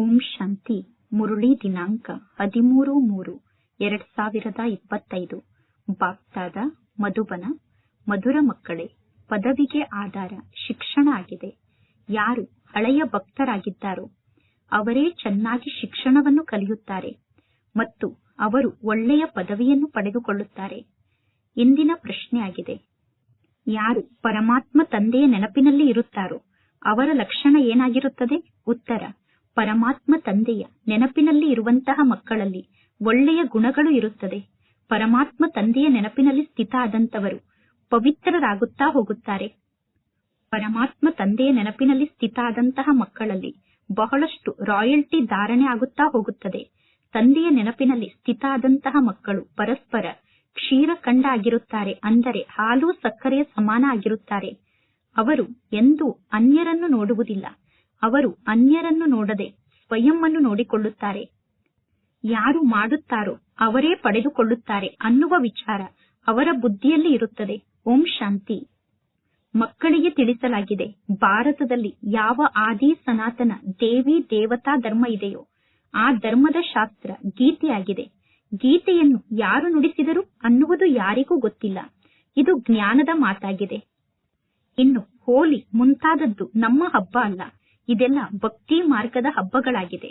ಓಂ ಶಾಂತಿ, ಮುರುಳಿ ದಿನಾಂಕ, ಹದಿಮೂರು ಮೂರು, ಎರಡ್ ಸಾವಿರದ ಇಪ್ಪತ್ತೈದು. ಬಾಕ್ತಾದ ಮಧುಬನ, ಮಧುರ ಮಕ್ಕಳೇ, ಪದವಿಗೆ ಆಧಾರ, ಶಿಕ್ಷಣ ಆಗಿದೆ. ಯಾರು ಹಳೆಯ ಭಕ್ತರಾಗಿದ್ದಾರೋ, ಅವರೇ ಚೆನ್ನಾಗಿ ಶಿಕ್ಷಣವನ್ನು ಕಲಿಯುತ್ತಾರೆ ಮತ್ತು ಅವರು ಒಳ್ಳೆಯ ಪದವಿಯನ್ನು ಪಡೆದುಕೊಳ್ಳುತ್ತಾರೆ. ಇಂದಿನ ಪ್ರಶ್ನೆಯಾಗಿದೆ, ಯಾರು ಪರಮಾತ್ಮ ತಂದೆಯ ನೆನಪಿನಲ್ಲಿ ಇರುತ್ತಾರೋ, ಅವರ ಲಕ್ಷಣ ಏನಾಗಿರುತ್ತದೆ? ಉತ್ತರ ಪರಮಾತ್ಮ ತಂದೆಯ ನೆನಪಿನಲ್ಲಿ ಇರುವಂತಹ ಮಕ್ಕಳಲ್ಲಿ ಒಳ್ಳೆಯ ಗುಣಗಳು ಇರುತ್ತದೆ. ಪರಮಾತ್ಮ ತಂದೆಯ ನೆನಪಿನಲ್ಲಿ ಸ್ಥಿತ ಆದಂತವರು ಪವಿತ್ರರಾಗುತ್ತಾ ಹೋಗುತ್ತಾರೆ. ಪರಮಾತ್ಮ ತಂದೆಯ ನೆನಪಿನಲ್ಲಿ ಸ್ಥಿತ ಆದಂತಹ ಮಕ್ಕಳಲ್ಲಿ ಬಹಳಷ್ಟು ರಾಯಲ್ಟಿ ಧಾರಣೆ ಆಗುತ್ತಾ ಹೋಗುತ್ತದೆ. ತಂದೆಯ ನೆನಪಿನಲ್ಲಿ ಸ್ಥಿತ ಆದಂತಹ ಮಕ್ಕಳು ಪರಸ್ಪರ ಕ್ಷೀರಖಂಡ ಆಗಿರುತ್ತಾರೆ, ಅಂದರೆ ಹಾಲು ಸಕ್ಕರೆಯ ಸಮಾನ ಆಗಿರುತ್ತಾರೆ. ಅವರು ಎಂದೂ ಅನ್ಯರನ್ನು ನೋಡುವುದಿಲ್ಲ. ಅವರು ಅನ್ಯರನ್ನು ನೋಡದೆ ಸ್ವಯಂ ಅನ್ನು ನೋಡಿಕೊಳ್ಳುತ್ತಾರೆ. ಯಾರು ಮಾಡುತ್ತಾರೋ ಅವರೇ ಪಡೆದುಕೊಳ್ಳುತ್ತಾರೆ ಅನ್ನುವ ವಿಚಾರ ಅವರ ಬುದ್ಧಿಯಲ್ಲಿ ಇರುತ್ತದೆ. ಓಂ ಶಾಂತಿ. ಮಕ್ಕಳಿಗೆ ತಿಳಿಸಲಾಗಿದೆ, ಭಾರತದಲ್ಲಿ ಯಾವ ಆದಿ ಸನಾತನ ದೇವಿ ದೇವತಾ ಧರ್ಮ ಇದೆಯೋ ಆ ಧರ್ಮದ ಶಾಸ್ತ್ರ ಗೀತೆಯಾಗಿದೆ. ಗೀತೆಯನ್ನು ಯಾರು ನುಡಿಸಿದರು ಅನ್ನುವುದು ಯಾರಿಗೂ ಗೊತ್ತಿಲ್ಲ. ಇದು ಜ್ಞಾನದ ಮಾತಾಗಿದೆ. ಇನ್ನು ಹೋಲಿ ಮುಂತಾದದ್ದು ನಮ್ಮ ಹಬ್ಬ ಅಲ್ಲ. ಇದೆಲ್ಲ ಭಕ್ತಿ ಮಾರ್ಗದ ಹಬ್ಬಗಳಾಗಿದೆ.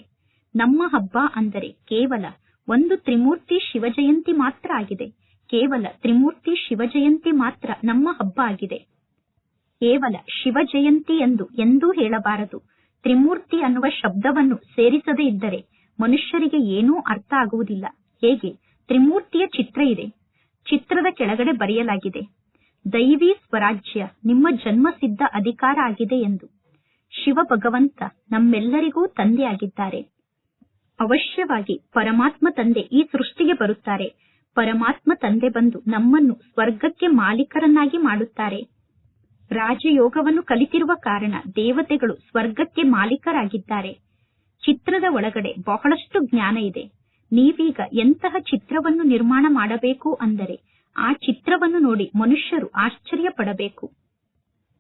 ನಮ್ಮ ಹಬ್ಬ ಅಂದರೆ ಕೇವಲ ಒಂದು ತ್ರಿಮೂರ್ತಿ ಶಿವಜಯಂತಿ ಮಾತ್ರ ಆಗಿದೆ. ಕೇವಲ ತ್ರಿಮೂರ್ತಿ ಶಿವಜಯಂತಿ ಮಾತ್ರ ನಮ್ಮ ಹಬ್ಬ ಆಗಿದೆ. ಕೇವಲ ಶಿವಜಯಂತಿ ಎಂದು ಎಂದೂ ಹೇಳಬಾರದು. ತ್ರಿಮೂರ್ತಿ ಅನ್ನುವ ಶಬ್ದವನ್ನು ಸೇರಿಸದೇ ಇದ್ದರೆ ಮನುಷ್ಯರಿಗೆ ಏನೂ ಅರ್ಥ ಆಗುವುದಿಲ್ಲ. ಹೇಗೆ? ತ್ರಿಮೂರ್ತಿಯ ಚಿತ್ರ ಇದೆ. ಚಿತ್ರದ ಕೆಳಗಡೆ ಬರೆಯಲಾಗಿದೆ. ದೈವಿ ಸ್ವರಾಜ್ಯ ನಿಮ್ಮ ಜನ್ಮಸಿದ್ಧ ಅಧಿಕಾರ ಆಗಿದೆ ಎಂದು. ಶಿವ ಭಗವಂತ ನಮ್ಮೆಲ್ಲರಿಗೂ ತಂದೆಯಾಗಿದ್ದಾರೆ. ಅವಶ್ಯವಾಗಿ ಪರಮಾತ್ಮ ತಂದೆ ಈ ಸೃಷ್ಟಿಗೆ ಬರುತ್ತಾರೆ. ಪರಮಾತ್ಮ ತಂದೆ ಬಂದು ನಮ್ಮನ್ನು ಸ್ವರ್ಗಕ್ಕೆ ಮಾಲೀಕರನ್ನಾಗಿ ಮಾಡುತ್ತಾರೆ. ರಾಜಯೋಗವನ್ನು ಕಲಿತಿರುವ ಕಾರಣ ದೇವತೆಗಳು ಸ್ವರ್ಗಕ್ಕೆ ಮಾಲೀಕರಾಗಿದ್ದಾರೆ. ಚಿತ್ರದ ಒಳಗಡೆ ಬಹಳಷ್ಟು ಜ್ಞಾನ ಇದೆ. ನೀವೀಗ ಎಂತಹ ಚಿತ್ರವನ್ನು ನಿರ್ಮಾಣ ಮಾಡಬೇಕು ಅಂದರೆ ಆ ಚಿತ್ರವನ್ನು ನೋಡಿ ಮನುಷ್ಯರು ಆಶ್ಚರ್ಯ ಪಡಬೇಕು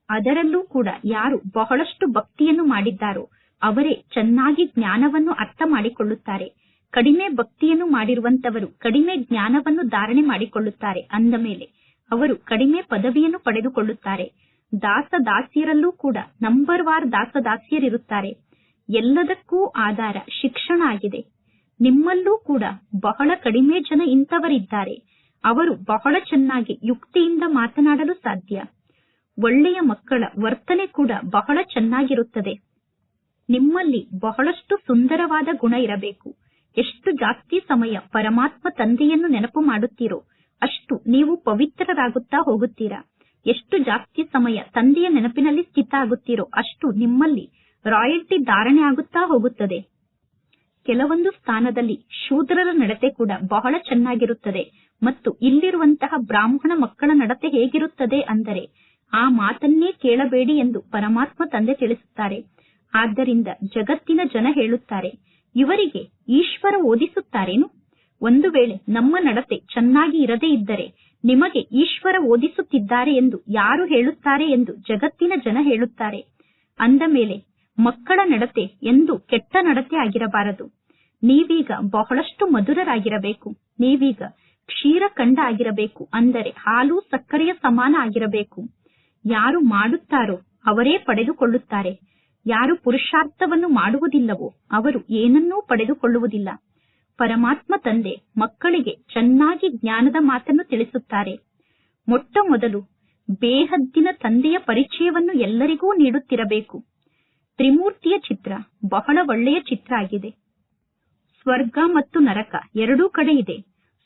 ಅದರಲ್ಲೂ ಕೂಡ ಯಾರು ಬಹಳಷ್ಟು ಭಕ್ತಿಯನ್ನು ಮಾಡಿದ್ದಾರೋ ಅವರೇ ಚೆನ್ನಾಗಿ ಜ್ಞಾನವನ್ನು ಅರ್ಥ ಮಾಡಿಕೊಳ್ಳುತ್ತಾರೆ. ಕಡಿಮೆ ಭಕ್ತಿಯನ್ನು ಮಾಡಿರುವಂತವರು ಕಡಿಮೆ ಜ್ಞಾನವನ್ನು ಧಾರಣೆ ಮಾಡಿಕೊಳ್ಳುತ್ತಾರೆ ಅಂದ ಮೇಲೆ ಅವರು ಕಡಿಮೆ ಪದವಿಯನ್ನು ಪಡೆದುಕೊಳ್ಳುತ್ತಾರೆ. ದಾಸ ದಾಸಿಯರಲ್ಲೂ ಕೂಡ ನಂಬರ್ ವಾರ್ ದಾಸ ದಾಸಿಯರಿರುತ್ತಾರೆ. ಎಲ್ಲದಕ್ಕೂ ಆಧಾರ ಶಿಕ್ಷಣ ಆಗಿದೆ. ನಿಮ್ಮಲ್ಲೂ ಕೂಡ ಬಹಳ ಕಡಿಮೆ ಜನ ಇಂಥವರಿದ್ದಾರೆ. ಅವರು ಬಹಳ ಚೆನ್ನಾಗಿ ಯುಕ್ತಿಯಿಂದ ಮಾತನಾಡಲು ಸಾಧ್ಯ. ಒಳ್ಳೆಯ ಮಕ್ಕಳ ವರ್ತನೆ ಕೂಡ ಬಹಳ ಚೆನ್ನಾಗಿರುತ್ತದೆ. ನಿಮ್ಮಲ್ಲಿ ಬಹಳಷ್ಟು ಸುಂದರವಾದ ಗುಣ ಇರಬೇಕು. ಎಷ್ಟು ಜಾಸ್ತಿ ಸಮಯ ಪರಮಾತ್ಮ ತಂದೆಯನ್ನು ನೆನಪು ಮಾಡುತ್ತೀರೋ ಅಷ್ಟು ನೀವು ಪವಿತ್ರರಾಗುತ್ತಾ ಹೋಗುತ್ತೀರಾ. ಎಷ್ಟು ಜಾಸ್ತಿ ಸಮಯ ತಂದೆಯ ನೆನಪಿನಲ್ಲಿ ಸ್ಥಿತ ಆಗುತ್ತೀರೋ ಅಷ್ಟು ನಿಮ್ಮಲ್ಲಿ ರಾಯಲ್ಟಿ ಧಾರಣೆ ಆಗುತ್ತಾ ಹೋಗುತ್ತದೆ. ಕೆಲವೊಂದು ಸ್ಥಾನದಲ್ಲಿ ಶೂದ್ರರ ನಡತೆ ಕೂಡ ಬಹಳ ಚೆನ್ನಾಗಿರುತ್ತದೆ ಮತ್ತು ಇಲ್ಲಿರುವಂತಹ ಬ್ರಾಹ್ಮಣ ಮಕ್ಕಳ ನಡತೆ ಹೇಗಿರುತ್ತದೆ ಅಂದರೆ ಆ ಮಾತನ್ನೇ ಕೇಳಬೇಡಿ ಎಂದು ಪರಮಾತ್ಮ ತಂದೆ ತಿಳಿಸುತ್ತಾರೆ. ಆದ್ದರಿಂದ ಜಗತ್ತಿನ ಜನ ಹೇಳುತ್ತಾರೆ, ಇವರಿಗೆ ಈಶ್ವರ ಓದಿಸುತ್ತಾರೇನು? ಒಂದು ವೇಳೆ ನಮ್ಮ ನಡತೆ ಚೆನ್ನಾಗಿ ಇರದೇ ಇದ್ದರೆ ನಿಮಗೆ ಈಶ್ವರ ಓದಿಸುತ್ತಿದ್ದಾರೆ ಎಂದು ಯಾರು ಹೇಳುತ್ತಾರೆ ಎಂದು ಜಗತ್ತಿನ ಜನ ಹೇಳುತ್ತಾರೆ. ಅಂದ ಮೇಲೆ, ಮಕ್ಕಳ ನಡತೆ ಎಂದು ಕೆಟ್ಟ ನಡತೆ ಆಗಿರಬಾರದು. ನೀವೀಗ ಬಹಳಷ್ಟು ಮಧುರರಾಗಿರಬೇಕು. ನೀವೀಗ ಕ್ಷೀರಖಂಡ ಆಗಿರಬೇಕು. ಅಂದರೆ ಹಾಲು ಸಕ್ಕರೆಯ ಸಮಾನ ಆಗಿರಬೇಕು. ಯಾರು ಮಾಡುತ್ತಾರೋ ಅವರೇ ಪಡೆದುಕೊಳ್ಳುತ್ತಾರೆ. ಯಾರು ಪುರುಷಾರ್ಥವನ್ನು ಮಾಡುವುದಿಲ್ಲವೋ ಅವರು ಏನನ್ನೂ ಪಡೆದುಕೊಳ್ಳುವುದಿಲ್ಲ. ಪರಮಾತ್ಮ ತಂದೆ ಮಕ್ಕಳಿಗೆ ಚೆನ್ನಾಗಿ ಜ್ಞಾನದ ಮಾತನ್ನು ತಿಳಿಸುತ್ತಾರೆ. ಮೊಟ್ಟ ಮೊದಲು ಬೇಹದ್ದಿನ ತಂದೆಯ ಪರಿಚಯವನ್ನು ಎಲ್ಲರಿಗೂ ನೀಡುತ್ತಿರಬೇಕು. ತ್ರಿಮೂರ್ತಿಯ ಚಿತ್ರ ಬಹಳ ಒಳ್ಳೆಯ ಚಿತ್ರ ಆಗಿದೆ. ಸ್ವರ್ಗ ಮತ್ತು ನರಕ ಎರಡೂ ಕಡೆ ಇದೆ.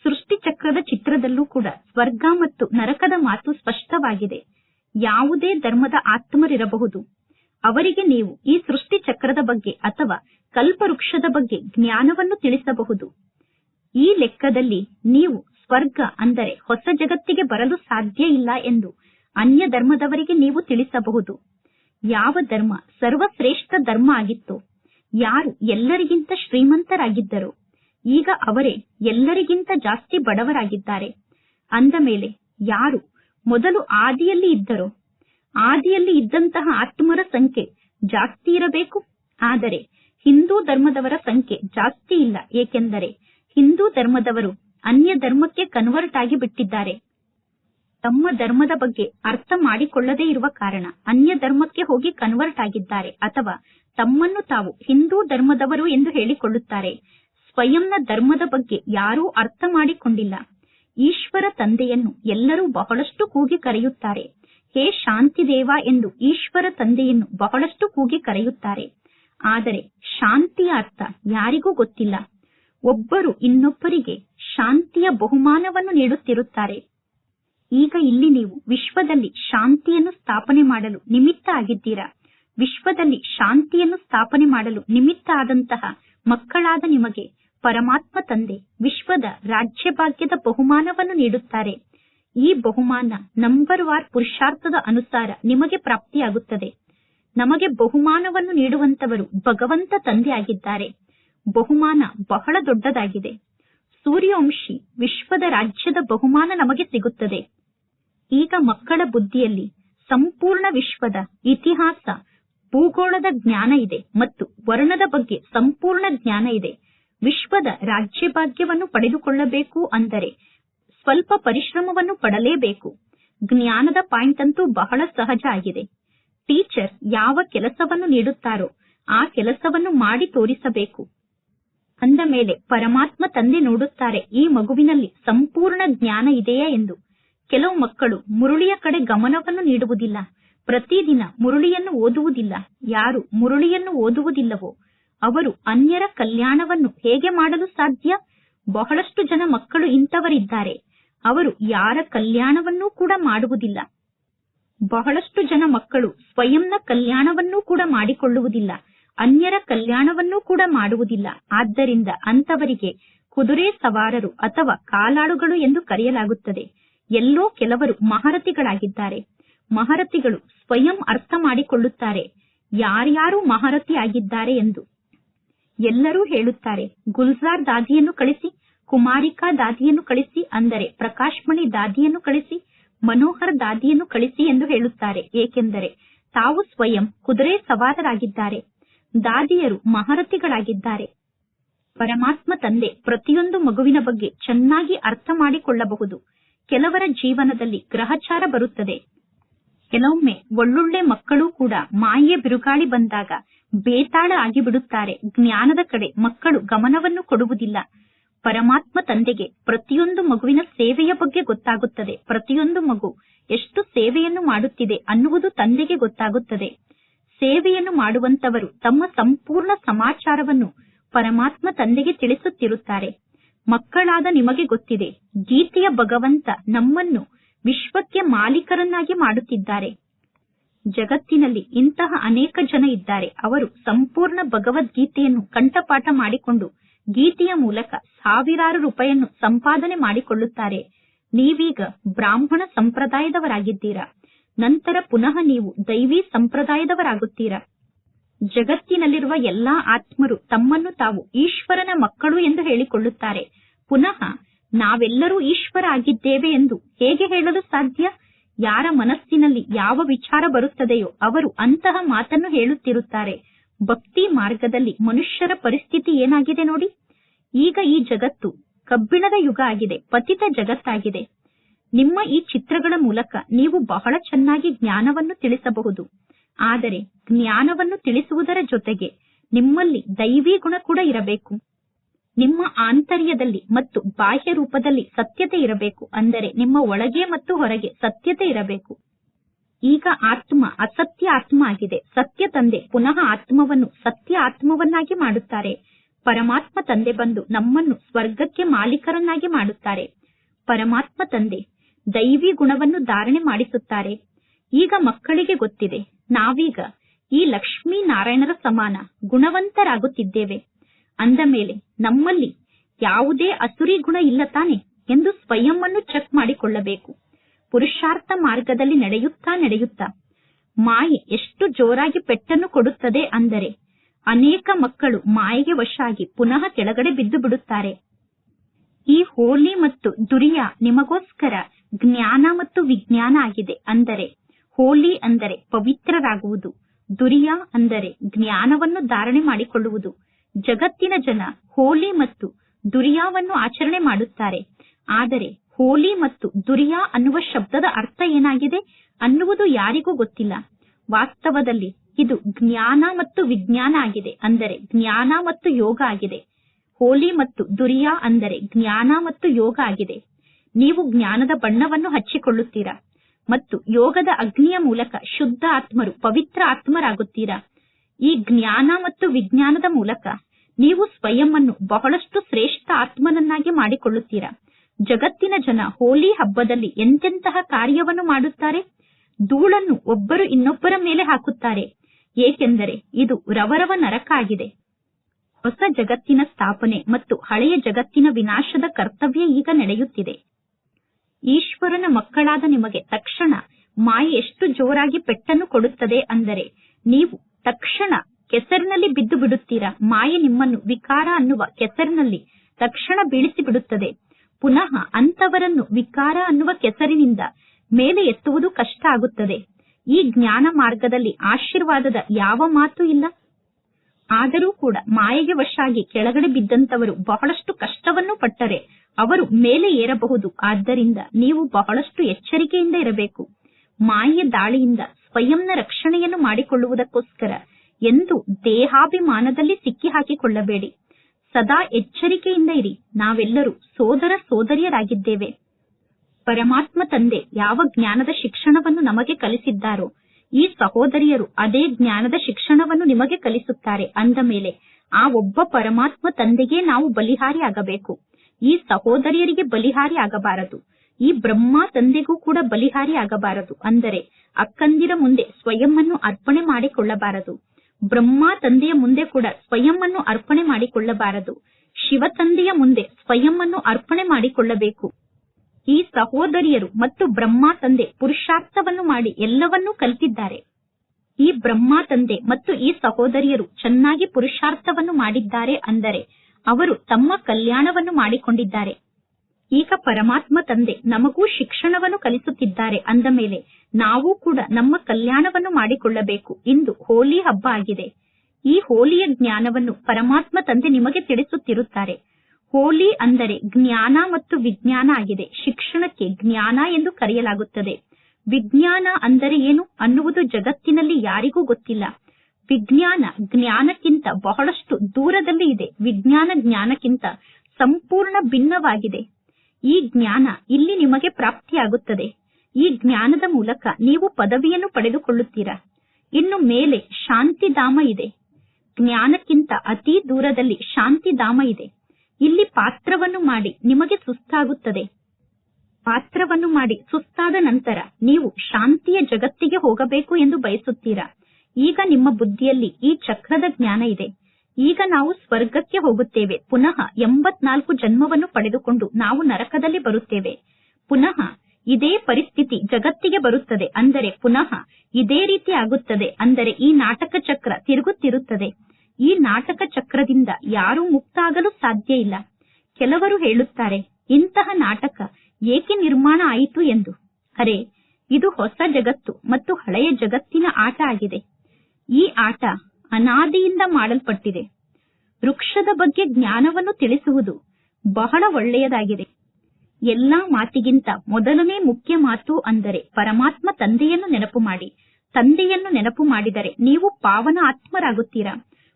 ಸೃಷ್ಟಿ ಚಕ್ರದ ಚಿತ್ರದಲ್ಲೂ ಕೂಡ ಸ್ವರ್ಗ ಮತ್ತು ನರಕದ ಮಾತು ಸ್ಪಷ್ಟವಾಗಿದೆ. ಯಾವುದೇ ಧರ್ಮದ ಆತ್ಮರಿರಬಹುದು. ಅವರಿಗೆ ನೀವು ಈ ಸೃಷ್ಟಿ ಚಕ್ರದ ಬಗ್ಗೆ ಅಥವಾ ಕಲ್ಪವೃಕ್ಷದ ಬಗ್ಗೆ ಜ್ಞಾನವನ್ನು ತಿಳಿಸಬಹುದು. ಈ ಲೆಕ್ಕದಲ್ಲಿ ನೀವು ಸ್ವರ್ಗ ಅಂದರೆ ಹೊಸ ಜಗತ್ತಿಗೆ ಬರಲು ಸಾಧ್ಯ ಇಲ್ಲ ಎಂದು ಅನ್ಯ ಧರ್ಮದವರಿಗೆ ನೀವು ತಿಳಿಸಬಹುದು. ಯಾವ ಧರ್ಮ ಸರ್ವಶ್ರೇಷ್ಠ ಧರ್ಮ ಆಗಿತ್ತು, ಯಾರು ಎಲ್ಲರಿಗಿಂತ ಶ್ರೀಮಂತರಾಗಿದ್ದರು, ಈಗ ಅವರೇ ಎಲ್ಲರಿಗಿಂತ ಜಾಸ್ತಿ ಬಡವರಾಗಿದ್ದಾರೆ. ಅಂದ ಮೇಲೆ ಯಾರು ಮೊದಲು ಆದಿಯಲ್ಲಿ ಇದ್ದರು. ಆದಿಯಲ್ಲಿ ಇದ್ದಂತಹ ಆತ್ಮರ ಸಂಖ್ಯೆ ಜಾಸ್ತಿ ಇರಬೇಕು. ಆದರೆ ಹಿಂದೂ ಧರ್ಮದವರ ಸಂಖ್ಯೆ ಜಾಸ್ತಿ ಇಲ್ಲ. ಏಕೆಂದರೆ ಹಿಂದೂ ಧರ್ಮದವರು ಅನ್ಯ ಧರ್ಮಕ್ಕೆ ಕನ್ವರ್ಟ್ ಆಗಿ ಬಿಟ್ಟಿದ್ದಾರೆ. ತಮ್ಮ ಧರ್ಮದ ಬಗ್ಗೆ ಅರ್ಥ ಮಾಡಿಕೊಳ್ಳದೇ ಇರುವ ಕಾರಣ ಅನ್ಯ ಧರ್ಮಕ್ಕೆ ಹೋಗಿ ಕನ್ವರ್ಟ್ ಆಗಿದ್ದಾರೆ. ಅಥವಾ ತಮ್ಮನ್ನು ತಾವು ಹಿಂದೂ ಧರ್ಮದವರು ಎಂದು ಹೇಳಿಕೊಳ್ಳುತ್ತಾರೆ. ಸ್ವಯಂನ ಧರ್ಮದ ಬಗ್ಗೆ ಯಾರೂ ಅರ್ಥ ಮಾಡಿಕೊಂಡಿಲ್ಲ. ಈಶ್ವರ ತಂದೆಯನ್ನು ಎಲ್ಲರೂ ಬಹಳಷ್ಟು ಕೂಗಿ ಕರೆಯುತ್ತಾರೆ. ಹೇ ಶಾಂತಿದೇವ ಎಂದು ಈಶ್ವರ ತಂದೆಯನ್ನು ಬಹಳಷ್ಟು ಕೂಗಿ ಕರೆಯುತ್ತಾರೆ. ಆದರೆ ಶಾಂತಿಯ ಅರ್ಥ ಯಾರಿಗೂ ಗೊತ್ತಿಲ್ಲ. ಒಬ್ಬರು ಇನ್ನೊಬ್ಬರಿಗೆ ಶಾಂತಿಯ ಬಹುಮಾನವನ್ನು ನೀಡುತ್ತಿರುತ್ತಾರೆ. ಈಗ ಇಲ್ಲಿ ನೀವು ವಿಶ್ವದಲ್ಲಿ ಶಾಂತಿಯನ್ನು ಸ್ಥಾಪನೆ ಮಾಡಲು ನಿಮಿತ್ತ ಆಗಿದ್ದೀರಾ? ವಿಶ್ವದಲ್ಲಿ ಶಾಂತಿಯನ್ನು ಸ್ಥಾಪನೆ ಮಾಡಲು ನಿಮಿತ್ತ ಆದಂತಹ ಮಕ್ಕಳಾದ ನಿಮಗೆ ಪರಮಾತ್ಮ ತಂದೆ ವಿಶ್ವದ ರಾಜ್ಯ ಭಾಗ್ಯದ ಬಹುಮಾನವನ್ನು ನೀಡುತ್ತಾರೆ. ಈ ಬಹುಮಾನ ನಂಬರ್ ವಾರ್ ಪುರುಷಾರ್ಥದ ಅನುಸಾರ ನಿಮಗೆ ಪ್ರಾಪ್ತಿಯಾಗುತ್ತದೆ. ನಮಗೆ ಬಹುಮಾನವನ್ನು ನೀಡುವಂತವರು ಭಗವಂತ ತಂದೆ ಆಗಿದ್ದಾರೆ ಬಹುಮಾನ ಬಹಳ ದೊಡ್ಡದಾಗಿದೆ. ಸೂರ್ಯವಂಶಿ ವಿಶ್ವದ ರಾಜ್ಯದ ಬಹುಮಾನ ನಮಗೆ ಸಿಗುತ್ತದೆ. ಈಗ ಮಕ್ಕಳ ಬುದ್ಧಿಯಲ್ಲಿ ಸಂಪೂರ್ಣ ವಿಶ್ವದ ಇತಿಹಾಸ, ಭೂಗೋಳದ ಜ್ಞಾನ ಇದೆ ಮತ್ತು ವರ್ಣದ ಬಗ್ಗೆ ಸಂಪೂರ್ಣ ಜ್ಞಾನ ಇದೆ. ವಿಶ್ವದ ರಾಜ್ಯಭಾಗ್ಯವನ್ನು ಪಡೆದುಕೊಳ್ಳಬೇಕು ಅಂದರೆ ಸ್ವಲ್ಪ ಪರಿಶ್ರಮವನ್ನು ಪಡಲೇಬೇಕು. ಜ್ಞಾನದ ಪಾಯಿಂಟ್ ಅಂತೂ ಬಹಳ ಸಹಜ ಆಗಿದೆ. ಟೀಚರ್ ಯಾವ ಕೆಲಸವನ್ನು ನೀಡುತ್ತಾರೋ ಆ ಕೆಲಸವನ್ನು ಮಾಡಿ ತೋರಿಸಬೇಕು. ಅಂದ ಮೇಲೆ ಪರಮಾತ್ಮ ತಂದೆ ನೋಡುತ್ತಾರೆ, ಈ ಮಗುವಿನಲ್ಲಿ ಸಂಪೂರ್ಣ ಜ್ಞಾನ ಇದೆಯಾ ಎಂದು. ಕೆಲವು ಮಕ್ಕಳು ಮುರುಳಿಯ ಕಡೆ ಗಮನವನ್ನು ನೀಡುವುದಿಲ್ಲ. ಪ್ರತಿದಿನ ಮುರುಳಿಯನ್ನು ಓದುವುದಿಲ್ಲ. ಯಾರು ಮುರುಳಿಯನ್ನು ಓದುವುದಿಲ್ಲವೋ ಅವರು ಅನ್ಯರ ಕಲ್ಯಾಣವನ್ನು ಹೇಗೆ ಮಾಡಲು ಸಾಧ್ಯ? ಬಹಳಷ್ಟು ಜನ ಮಕ್ಕಳು ಇಂಥವರಿದ್ದಾರೆ. ಅವರು ಯಾರ ಕಲ್ಯಾಣವನ್ನೂ ಕೂಡ ಮಾಡುವುದಿಲ್ಲ. ಬಹಳಷ್ಟು ಜನ ಮಕ್ಕಳು ಸ್ವಯಂನ ಕಲ್ಯಾಣವನ್ನೂ ಕೂಡ ಮಾಡಿಕೊಳ್ಳುವುದಿಲ್ಲ. ಅನ್ಯರ ಕಲ್ಯಾಣವನ್ನೂ ಕೂಡ ಮಾಡುವುದಿಲ್ಲ. ಆದ್ದರಿಂದ ಅಂತವರಿಗೆ ಕುದುರೆ ಸವಾರರು ಅಥವಾ ಕಾಲಾಡುಗಳು ಎಂದು ಕರೆಯಲಾಗುತ್ತದೆ. ಎಲ್ಲೋ ಕೆಲವರು ಮಹಾರಥಿಗಳಾಗಿದ್ದಾರೆ. ಮಹಾರಥಿಗಳು ಸ್ವಯಂ ಅರ್ಥ ಮಾಡಿಕೊಳ್ಳುತ್ತಾರೆ. ಯಾರ್ಯಾರು ಮಹಾರಥಿ ಆಗಿದ್ದಾರೆ ಎಂದು. ಎಲ್ಲರೂ ಹೇಳುತ್ತಾರೆ, ಗುಲ್ಜಾರ್ ದಾದಿಯನ್ನು ಕಳಿಸಿ, ಕುಮಾರಿಕಾ ದಾದಿಯನ್ನು ಕಳಿಸಿ ಅಂದರೆ ಪ್ರಕಾಶ್ಮಣಿ ದಾದಿಯನ್ನು ಕಳಿಸಿ, ಮನೋಹರ್ ದಾದಿಯನ್ನು ಕಳಿಸಿ ಎಂದು ಹೇಳುತ್ತಾರೆ. ಏಕೆಂದರೆ ತಾವು ಸ್ವಯಂ ಕುದುರೆ ಸವಾರರಾಗಿದ್ದಾರೆ. ದಾದಿಯರು ಮಹಾರಥಿಗಳಾಗಿದ್ದಾರೆ. ಪರಮಾತ್ಮ ತಂದೆ ಪ್ರತಿಯೊಂದು ಮಗುವಿನ ಬಗ್ಗೆ ಚೆನ್ನಾಗಿ ಅರ್ಥ ಮಾಡಿಕೊಳ್ಳಬಹುದು. ಕೆಲವರ ಜೀವನದಲ್ಲಿ ಗ್ರಹಚಾರ ಬರುತ್ತದೆ. ಕೆಲವೊಮ್ಮೆ ಒಳ್ಳೊಳ್ಳೆ ಮಕ್ಕಳು ಕೂಡ ಮಾಯೆ ಬಿರುಗಾಳಿ ಬಂದಾಗ ಬೇತಾಳ ಆಗಿಬಿಡುತ್ತಾರೆ. ಜ್ಞಾನದ ಕಡೆ ಮಕ್ಕಳು ಗಮನವನ್ನು ಕೊಡುವುದಿಲ್ಲ. ಪರಮಾತ್ಮ ತಂದೆಗೆ ಪ್ರತಿಯೊಂದು ಮಗುವಿನ ಸೇವೆಯ ಬಗ್ಗೆ ಗೊತ್ತಾಗುತ್ತದೆ. ಪ್ರತಿಯೊಂದು ಮಗು ಎಷ್ಟು ಸೇವೆಯನ್ನು ಮಾಡುತ್ತಿದೆ ಅನ್ನುವುದು ತಂದೆಗೆ ಗೊತ್ತಾಗುತ್ತದೆ. ಸೇವೆಯನ್ನು ಮಾಡುವಂತವರು ತಮ್ಮ ಸಂಪೂರ್ಣ ಸಮಾಚಾರವನ್ನು ಪರಮಾತ್ಮ ತಂದೆಗೆ ತಿಳಿಸುತ್ತಿರುತ್ತಾರೆ. ಮಕ್ಕಳಾದ ನಿಮಗೆ ಗೊತ್ತಿದೆ, ಗೀತೆಯ ಭಗವಂತ ನಮ್ಮನ್ನು ವಿಶ್ವಕ್ಕೆ ಮಾಲೀಕರನ್ನಾಗಿ ಮಾಡುತ್ತಿದ್ದಾರೆ. ಜಗತ್ತಿನಲ್ಲಿ ಇಂತಹ ಅನೇಕ ಜನ ಇದ್ದಾರೆ. ಅವರು ಸಂಪೂರ್ಣ ಭಗವದ್ಗೀತೆಯನ್ನು ಕಂಠಪಾಠ ಮಾಡಿಕೊಂಡು ಗೀತೆಯ ಮೂಲಕ ಸಾವಿರಾರು ರೂಪಾಯಿಯನ್ನು ಸಂಪಾದನೆ ಮಾಡಿಕೊಳ್ಳುತ್ತಾರೆ. ನೀವೀಗ ಬ್ರಾಹ್ಮಣ ಸಂಪ್ರದಾಯದವರಾಗಿದ್ದೀರಾ? ನಂತರ ಪುನಃ ನೀವು ದೈವಿ ಸಂಪ್ರದಾಯದವರಾಗುತ್ತೀರಾ? ಜಗತ್ತಿನಲ್ಲಿರುವ ಎಲ್ಲಾ ಆತ್ಮರು ತಮ್ಮನ್ನು ತಾವು ಈಶ್ವರನ ಮಕ್ಕಳು ಎಂದು ಹೇಳಿಕೊಳ್ಳುತ್ತಾರೆ. ಪುನಃ ನಾವೆಲ್ಲರೂ ಈಶ್ವರ ಆಗಿದ್ದೇವೆ ಎಂದು ಹೇಗೆ ಹೇಳಲು ಸಾಧ್ಯ? ಯಾರ ಮನಸ್ಸಿನಲ್ಲಿ ಯಾವ ವಿಚಾರ ಬರುತ್ತದೆಯೋ ಅವರು ಅಂತಹ ಮಾತನ್ನು ಹೇಳುತ್ತಿರುತ್ತಾರೆ. ಭಕ್ತಿ ಮಾರ್ಗದಲ್ಲಿ ಮನುಷ್ಯರ ಪರಿಸ್ಥಿತಿ ಏನಾಗಿದೆ ನೋಡಿ. ಈಗ ಈ ಜಗತ್ತು ಕಬ್ಬಿಣದ ಯುಗ ಆಗಿದೆ, ಪತಿತ ಜಗತ್ತಾಗಿದೆ. ನಿಮ್ಮ ಈ ಚಿತ್ರಗಳ ಮೂಲಕ ನೀವು ಬಹಳ ಚೆನ್ನಾಗಿ ಜ್ಞಾನವನ್ನು ತಿಳಿಸಬಹುದು. ಆದರೆ ಜ್ಞಾನವನ್ನು ತಿಳಿಸುವುದರ ಜೊತೆಗೆ ನಿಮ್ಮಲ್ಲಿ ದೈವಿ ಗುಣ ಕೂಡ ಇರಬೇಕು. ನಿಮ್ಮ ಆಂತರ್ಯದಲ್ಲಿ ಮತ್ತು ಬಾಹ್ಯ ರೂಪದಲ್ಲಿ ಸತ್ಯತೆ ಇರಬೇಕು ಅಂದರೆ ನಿಮ್ಮ ಒಳಗೆ ಮತ್ತು ಹೊರಗೆ ಸತ್ಯತೆ ಇರಬೇಕು. ಈಗ ಆತ್ಮ ಅಸತ್ಯ ಆತ್ಮ ಆಗಿದೆ. ಸತ್ಯ ತಂದೆ ಪುನಃ ಆತ್ಮವನ್ನು ಸತ್ಯ ಆತ್ಮವನ್ನಾಗಿ ಮಾಡುತ್ತಾರೆ. ಪರಮಾತ್ಮ ತಂದೆ ಬಂದು ನಮ್ಮನ್ನು ಸ್ವರ್ಗಕ್ಕೆ ಮಾಲೀಕರನ್ನಾಗಿ ಮಾಡುತ್ತಾರೆ. ಪರಮಾತ್ಮ ತಂದೆ ದೈವಿ ಗುಣವನ್ನು ಧಾರಣೆ ಮಾಡಿಸುತ್ತಾರೆ. ಈಗ ಮಕ್ಕಳಿಗೆ ಗೊತ್ತಿದೆ, ನಾವೀಗ ಈ ಲಕ್ಷ್ಮೀ ನಾರಾಯಣರ ಸಮಾನ, ಗುಣವಂತರಾಗುತ್ತಿದ್ದೇವೆ. ಅಂದ ಮೇಲೆ ನಮ್ಮಲ್ಲಿ ಯಾವುದೇ ಅಸುರಿ ಗುಣ ಇಲ್ಲ ತಾನೆ ಎಂದು ಸ್ವಯಂವನ್ನು ಚೆಕ್ ಮಾಡಿಕೊಳ್ಳಬೇಕು. ಪುರುಷಾರ್ಥ ಮಾರ್ಗದಲ್ಲಿ ನಡೆಯುತ್ತಾ ನಡೆಯುತ್ತಾ ಮಾಯೆ ಎಷ್ಟು ಜೋರಾಗಿ ಪೆಟ್ಟನ್ನು ಕೊಡುತ್ತದೆ ಅಂದರೆ ಅನೇಕ ಮಕ್ಕಳು ಮಾಯೆಗೆ ವಶಾಗಿ ಪುನಃ ಕೆಳಗಡೆ ಬಿದ್ದು ಬಿಡುತ್ತಾರೆ. ಈ ಹೋಲಿ ಮತ್ತು ದುರಿಯ ನಿಮಗೋಸ್ಕರ ಜ್ಞಾನ ಮತ್ತು ವಿಜ್ಞಾನ ಆಗಿದೆ ಅಂದರೆ ಹೋಲಿ ಅಂದರೆ ಪವಿತ್ರರಾಗುವುದು, ದುರಿಯ ಅಂದರೆ ಜ್ಞಾನವನ್ನು ಧಾರಣೆ ಮಾಡಿಕೊಳ್ಳುವುದು ಜಗತ್ತಿನ ಜನ ಹೋಲಿ ಮತ್ತು ದುರಿಯಾವನ್ನು ಆಚರಣೆ ಮಾಡುತ್ತಾರೆ. ಆದರೆ ಹೋಲಿ ಮತ್ತು ದುರಿಯಾ ಅನ್ನುವ ಶಬ್ದದ ಅರ್ಥ ಏನಾಗಿದೆ ಅನ್ನುವುದು ಯಾರಿಗೂ ಗೊತ್ತಿಲ್ಲ. ವಾಸ್ತವದಲ್ಲಿ ಇದು ಜ್ಞಾನ ಮತ್ತು ವಿಜ್ಞಾನ ಆಗಿದೆ ಅಂದರೆ ಜ್ಞಾನ ಮತ್ತು ಯೋಗ ಆಗಿದೆ. ಹೋಲಿ ಮತ್ತು ದುರಿಯಾ ಅಂದರೆ ಜ್ಞಾನ ಮತ್ತು ಯೋಗ ಆಗಿದೆ. ನೀವು ಜ್ಞಾನದ ಬಣ್ಣವನ್ನು ಹಚ್ಚಿಕೊಳ್ಳುತ್ತೀರಾ ಮತ್ತು ಯೋಗದ ಅಗ್ನಿಯ ಮೂಲಕ ಶುದ್ಧ ಆತ್ಮರು ಪವಿತ್ರ ಆತ್ಮರಾಗುತ್ತೀರಾ? ಈ ಜ್ಞಾನ ಮತ್ತು ವಿಜ್ಞಾನದ ಮೂಲಕ ನೀವು ಸ್ವಯಂ ಬಹಳಷ್ಟು ಶ್ರೇಷ್ಠ ಆತ್ಮನನ್ನಾಗಿ ಮಾಡಿಕೊಳ್ಳುತ್ತೀರಾ? ಜಗತ್ತಿನ ಜನ ಹೋಲಿ ಹಬ್ಬದಲ್ಲಿ ಎಂತೆಂತಹ ಕಾರ್ಯವನ್ನು ಮಾಡುತ್ತಾರೆ? ಧೂಳನ್ನು ಒಬ್ಬರು ಇನ್ನೊಬ್ಬರ ಮೇಲೆ ಹಾಕುತ್ತಾರೆ. ಏಕೆಂದರೆ ಇದು ರವರವ ನರಕ ಆಗಿದೆ. ಹೊಸ ಜಗತ್ತಿನ ಸ್ಥಾಪನೆ ಮತ್ತು ಹಳೆಯ ಜಗತ್ತಿನ ವಿನಾಶದ ಕರ್ತವ್ಯ ಈಗ ನಡೆಯುತ್ತಿದೆ. ಈಶ್ವರನ ಮಕ್ಕಳಾದ ನಿಮಗೆ ತಕ್ಷಣ ಮಾಯೆ ಎಷ್ಟು ಜೋರಾಗಿ ಪೆಟ್ಟನ್ನು ಕೊಡುತ್ತದೆ ಅಂದರೆ ನೀವು ತಕ್ಷಣ ಕೆಸರಿನಲ್ಲಿ ಬಿದ್ದು ಬಿಡುತ್ತೀರಾ? ಮಾಯೆ ನಿಮ್ಮನ್ನು, ವಿಕಾರ ಅನ್ನುವ ಕೆಸರಿನಲ್ಲಿ ತಕ್ಷಣ ಬೀಳಿಸಿ ಬಿಡುತ್ತದೆ. ಪುನಃ ಅಂತವರನ್ನು ವಿಕಾರ ಅನ್ನುವ ಕೆಸರಿನಿಂದ ಮೇಲೆ ಎತ್ತುವುದು ಕಷ್ಟ ಆಗುತ್ತದೆ. ಈ ಜ್ಞಾನ ಮಾರ್ಗದಲ್ಲಿ ಆಶೀರ್ವಾದದ ಯಾವ ಮಾತು ಇಲ್ಲ. ಆದರೂ ಕೂಡ ಮಾಯೆಗೆ ವಶಾಗಿ ಕೆಳಗಡೆ ಬಿದ್ದಂತವರು ಬಹಳಷ್ಟು ಕಷ್ಟವನ್ನು ಪಟ್ಟರೆ ಅವರು ಮೇಲೆ ಏರಬಹುದು. ಆದ್ದರಿಂದ ನೀವು ಬಹಳಷ್ಟು ಎಚ್ಚರಿಕೆಯಿಂದ ಇರಬೇಕು. ಮಾಯೆಯ ದಾಳಿಯಿಂದ ಸ್ವಯಂನ ರಕ್ಷಣೆಯನ್ನು ಮಾಡಿಕೊಳ್ಳುವುದಕ್ಕೋಸ್ಕರ ಎಂದು ದೇಹಾಭಿಮಾನದಲ್ಲಿ ಸಿಕ್ಕಿಹಾಕಿಕೊಳ್ಳಬೇಡಿ. ಸದಾ ಎಚ್ಚರಿಕೆಯಿಂದ ಇರಿ. ನಾವೆಲ್ಲರೂ ಸೋದರ ಸೋದರಿಯರಾಗಿದ್ದೇವೆ. ಪರಮಾತ್ಮ ತಂದೆ ಯಾವ ಜ್ಞಾನದ ಶಿಕ್ಷಣವನ್ನು ನಮಗೆ ಕಲಿಸಿದ್ದಾರೋ, ಈ ಸಹೋದರಿಯರು ಅದೇ ಜ್ಞಾನದ ಶಿಕ್ಷಣವನ್ನು ನಿಮಗೆ ಕಲಿಸುತ್ತಾರೆ ಅಂದ ಮೇಲೆ ಆ ಒಬ್ಬ ಪರಮಾತ್ಮ ತಂದೆಗೆ ನಾವು ಬಲಿಹಾರಿ ಆಗಬೇಕು ಈ ಸಹೋದರಿಯರಿಗೆ ಬಲಿಹಾರಿ ಆಗಬಾರದು ಈ ಬ್ರಹ್ಮ ತಂದೆಗೂ ಕೂಡ ಬಲಿಹಾರಿ ಆಗಬಾರದು. ಅಂದರೆ ಅಕ್ಕಂದಿರ ಮುಂದೆ ಸ್ವಯಂ ಅರ್ಪಣೆ ಮಾಡಿಕೊಳ್ಳಬಾರದು. ಬ್ರಹ್ಮ ತಂದೆಯ ಮುಂದೆ ಕೂಡ ಸ್ವಯಂ ಅನ್ನು ಅರ್ಪಣೆ ಮಾಡಿಕೊಳ್ಳಬಾರದು. ಶಿವ ತಂದೆಯ ಮುಂದೆ ಸ್ವಯಂ ಅರ್ಪಣೆ ಮಾಡಿಕೊಳ್ಳಬೇಕು. ಈ ಸಹೋದರಿಯರು ಮತ್ತು ಬ್ರಹ್ಮ ತಂದೆ ಪುರುಷಾರ್ಥವನ್ನು ಮಾಡಿ ಎಲ್ಲವನ್ನೂ ಕಲಿತಿದ್ದಾರೆ. ಈ ಬ್ರಹ್ಮ ತಂದೆ ಮತ್ತು ಈ ಸಹೋದರಿಯರು ಚೆನ್ನಾಗಿ ಪುರುಷಾರ್ಥವನ್ನು ಮಾಡಿದ್ದಾರೆ ಅಂದರೆ ಅವರು ತಮ್ಮ ಕಲ್ಯಾಣವನ್ನು ಮಾಡಿಕೊಂಡಿದ್ದಾರೆ. ಈಗ ಪರಮಾತ್ಮ ತಂದೆ ನಮಗೂ ಶಿಕ್ಷಣವನ್ನು ಕಲಿಸುತ್ತಿದ್ದಾರೆ ಅಂದ ಮೇಲೆ ನಾವು ಕೂಡ ನಮ್ಮ ಕಲ್ಯಾಣವನ್ನು ಮಾಡಿಕೊಳ್ಳಬೇಕು ಇಂದು ಹೋಲಿ ಹಬ್ಬ ಆಗಿದೆ. ಈ ಹೋಲಿಯ ಜ್ಞಾನವನ್ನು ಪರಮಾತ್ಮ ತಂದೆ ನಿಮಗೆ ತಿಳಿಸುತ್ತಿರುತ್ತಾರೆ. ಹೋಲಿ ಅಂದರೆ ಜ್ಞಾನ ಮತ್ತು ವಿಜ್ಞಾನ ಆಗಿದೆ. ಶಿಕ್ಷಣಕ್ಕೆ ಜ್ಞಾನ ಎಂದು ಕರೆಯಲಾಗುತ್ತದೆ. ವಿಜ್ಞಾನ ಅಂದರೆ ಏನು ಅನ್ನುವುದು ಜಗತ್ತಿನಲ್ಲಿ ಯಾರಿಗೂ ಗೊತ್ತಿಲ್ಲ. ವಿಜ್ಞಾನ ಜ್ಞಾನಕ್ಕಿಂತ ಬಹಳಷ್ಟು ದೂರದಲ್ಲಿ ಇದೆ. ವಿಜ್ಞಾನ ಜ್ಞಾನಕ್ಕಿಂತ ಸಂಪೂರ್ಣ ಭಿನ್ನವಾಗಿದೆ. ಈ ಜ್ಞಾನ ಇಲ್ಲಿ ನಿಮಗೆ ಪ್ರಾಪ್ತಿಯಾಗುತ್ತದೆ. ಈ ಜ್ಞಾನದ ಮೂಲಕ ನೀವು ಪದವಿಯನ್ನು ಪಡೆದುಕೊಳ್ಳುತ್ತೀರಾ? ಇನ್ನು ಮೇಲೆ ಶಾಂತಿಧಾಮ ಇದೆ. ಜ್ಞಾನಕ್ಕಿಂತ ಅತಿ ದೂರದಲ್ಲಿ ಶಾಂತಿಧಾಮ ಇದೆ. ಇಲ್ಲಿ ಪಾತ್ರವನ್ನು ಮಾಡಿ ನಿಮಗೆ ಸುಸ್ತಾಗುತ್ತದೆ. ಪಾತ್ರವನ್ನು ಮಾಡಿ ಸುಸ್ತಾದ ನಂತರ ನೀವು ಶಾಂತಿಯ ಜಗತ್ತಿಗೆ ಹೋಗಬೇಕು ಎಂದು ಬಯಸುತ್ತೀರಾ? ಈಗ ನಿಮ್ಮ ಬುದ್ಧಿಯಲ್ಲಿ ಈ ಚಕ್ರದ ಜ್ಞಾನ ಇದೆ. ಈಗ ನಾವು ಸ್ವರ್ಗಕ್ಕೆ ಹೋಗುತ್ತೇವೆ. ಪುನಃ ಎಂಬತ್ನಾಲ್ಕು ಜನ್ಮವನ್ನು ಪಡೆದುಕೊಂಡು ನಾವು ನರಕದಲ್ಲಿ ಬರುತ್ತೇವೆ. ಪುನಃ ಇದೇ ಪರಿಸ್ಥಿತಿ ಜಗತ್ತಿಗೆ ಬರುತ್ತದೆ. ಅಂದರೆ ಪುನಃ ಇದೇ ರೀತಿ ಆಗುತ್ತದೆ. ಅಂದರೆ ಈ ನಾಟಕ ಚಕ್ರ ತಿರುಗುತ್ತಿರುತ್ತದೆ. ಈ ನಾಟಕ ಚಕ್ರದಿಂದ ಯಾರೂ ಮುಕ್ತ ಆಗಲು ಸಾಧ್ಯ ಇಲ್ಲ. ಕೆಲವರು ಹೇಳುತ್ತಾರೆ, ಇಂತಹ ನಾಟಕ ಏಕೆ ನಿರ್ಮಾಣ ಆಯಿತು ಎಂದು. ಅರೆ, ಇದು ಹೊಸ ಜಗತ್ತು ಮತ್ತು ಹಳೆಯ ಜಗತ್ತಿನ ಆಟ ಆಗಿದೆ. ಈ ಆಟ ಅನಾದಿಯಿಂದ ಮಾಡಲ್ಪಟ್ಟಿದೆ. ವೃಕ್ಷದ ಬಗ್ಗೆ ಜ್ಞಾನವನ್ನು ತಿಳಿಸುವುದು ಬಹಳ ಒಳ್ಳೆಯದಾಗಿದೆ. ಎಲ್ಲಾ ಮಾತಿಗಿಂತ ಮೊದಲನೇ ಮುಖ್ಯ ಮಾತು ಅಂದರೆ ಪರಮಾತ್ಮ ತಂದೆಯನ್ನು ನೆನಪು ಮಾಡಿ. ತಂದೆಯನ್ನು ನೆನಪು ಮಾಡಿದರೆ ನೀವು ಪಾವನ ಆತ್ಮರಾಗುತ್ತೀರಾ.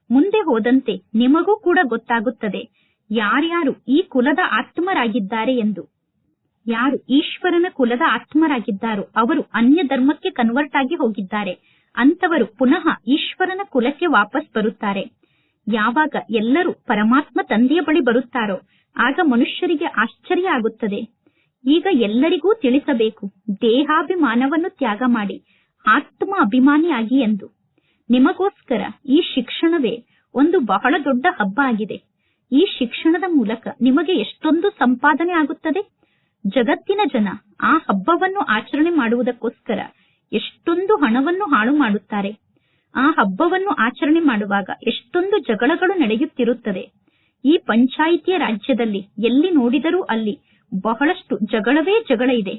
ಮುಂದೆ ಹೋದಂತೆ ನಿಮಗೂ ಕೂಡ ಗೊತ್ತಾಗುತ್ತದೆ ಯಾರ್ಯಾರು ಈ ಕುಲದ ಆತ್ಮರಾಗಿದ್ದಾರೆ ಎಂದು. ಯಾರು ಈಶ್ವರನ ಕುಲದ ಆತ್ಮರಾಗಿದ್ದಾರೋ ಅವರು ಅನ್ಯ ಧರ್ಮಕ್ಕೆ ಕನ್ವರ್ಟ್ ಆಗಿ ಹೋಗಿದ್ದಾರೆ. ಅಂತವರು ಪುನಃ ಈಶ್ವರನ ಕುಲಕ್ಕೆ ವಾಪಸ್ ಬರುತ್ತಾರೆ. ಯಾವಾಗ ಎಲ್ಲರೂ ಪರಮಾತ್ಮ ತಂದೆಯ ಬಳಿ ಬರುತ್ತಾರೋ, ಆಗ ಮನುಷ್ಯರಿಗೆ ಆಶ್ಚರ್ಯ ಆಗುತ್ತದೆ. ಈಗ ಎಲ್ಲರಿಗೂ ತಿಳಿಸಬೇಕು, ದೇಹಾಭಿಮಾನವನ್ನು ತ್ಯಾಗ ಮಾಡಿ, ಆತ್ಮ ಅಭಿಮಾನಿಯಾಗಿ ಎಂದು. ನಿಮಗೋಸ್ಕರ ಈ ಶಿಕ್ಷಣವೇ ಒಂದು ಬಹಳ ದೊಡ್ಡ ಹಬ್ಬ ಆಗಿದೆ. ಈ ಶಿಕ್ಷಣದ ಮೂಲಕ ನಿಮಗೆ ಎಷ್ಟೊಂದು ಸಂಪಾದನೆ ಆಗುತ್ತದೆ? ಜಗತ್ತಿನ ಜನ ಆ ಹಬ್ಬವನ್ನು ಆಚರಣೆ ಮಾಡುವುದಕ್ಕೋಸ್ಕರ ಎಷ್ಟೊಂದು ಹಣವನ್ನು ಹಾಳು ಮಾಡುತ್ತಾರೆ. ಆ ಹಬ್ಬವನ್ನು ಆಚರಣೆ ಮಾಡುವಾಗ ಎಷ್ಟೊಂದು ಜಗಳಗಳು ನಡೆಯುತ್ತಿರುತ್ತದೆ. ಈ ಪಂಚಾಯಿತಿಯ ರಾಜ್ಯದಲ್ಲಿ ಎಲ್ಲಿ ನೋಡಿದರೂ ಅಲ್ಲಿ ಬಹಳಷ್ಟು ಜಗಳವೇ ಜಗಳ ಇದೆ.